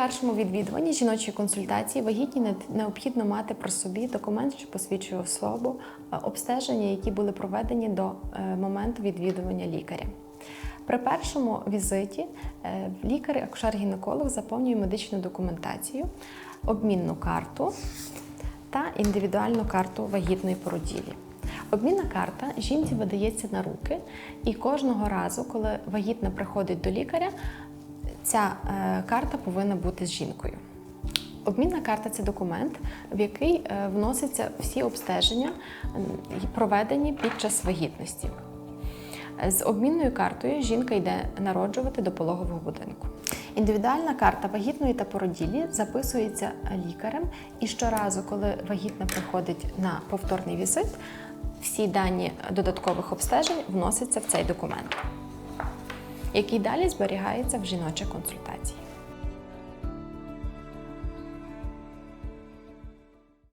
першому відвідуванні жіночої консультації вагітні необхідно мати при собі документ, що посвідчує особу, е, обстеження, які були проведені до е, моменту відвідування лікаря. При першому візиті е, лікар, акушер-гінеколог заповнює медичну документацію, обмінну карту та індивідуальну карту вагітної породілі. Обмінна карта жінці видається на руки, і кожного разу, коли вагітна приходить до лікаря, ця е, карта повинна бути з жінкою. Обмінна карта це документ, в який е, вносяться всі обстеження, проведені під час вагітності. З обмінною картою жінка йде народжувати до пологового будинку. Індивідуальна карта вагітної та породілі записується лікарем, і щоразу, коли вагітна приходить на повторний візит, всі дані додаткових обстежень вносяться в цей документ, який далі зберігається в жіночій консультації.